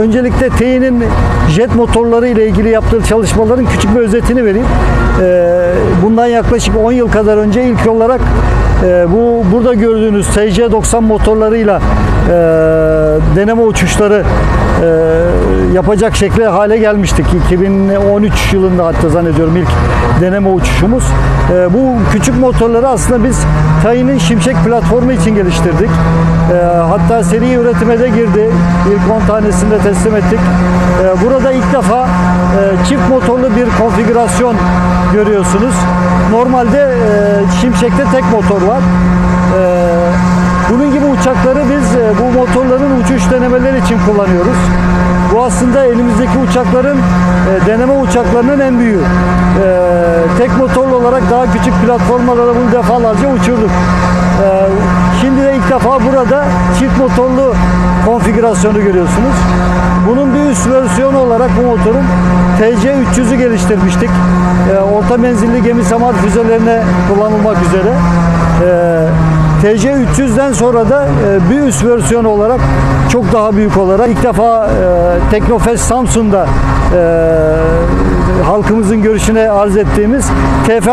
öncelikle TEİ'nin jet motorları ile ilgili yaptığı çalışmaların küçük bir özetini vereyim. E, bundan yaklaşık 10 yıl kadar önce ilk olarak e, bu burada gördüğünüz TC90 motorlarıyla e, deneme uçuşları e, yapacak şekle hale gelmiştik. 2013 yılında hatta zannediyorum ilk deneme uçuşumuz. E, bu küçük motorları aslında biz Tayin'in Şimşek platformu için geliştirdik. E, hatta seri üretime de girdi. İlk 10 tanesini de teslim ettik. E, burada ilk defa e, çift motorlu bir konfigürasyon görüyorsunuz. Normalde e, Şimşek'te tek motor var. Bunun gibi uçakları biz e, bu motorların uçuş denemeleri için kullanıyoruz. Bu aslında elimizdeki uçakların e, deneme uçaklarının en büyüğü. E, tek motorlu olarak daha küçük platformlarda bunu defalarca uçurduk. E, şimdi de ilk defa burada çift motorlu konfigürasyonu görüyorsunuz. Bunun bir üst versiyonu olarak bu motorun TC300'ü geliştirmiştik. E, orta menzilli gemi saman füzelerine kullanılmak üzere. E, TC300'den sonra da e, bir üst versiyon olarak çok daha büyük olarak ilk defa e, Teknofest Samsun'da e, halkımızın görüşüne arz ettiğimiz TF6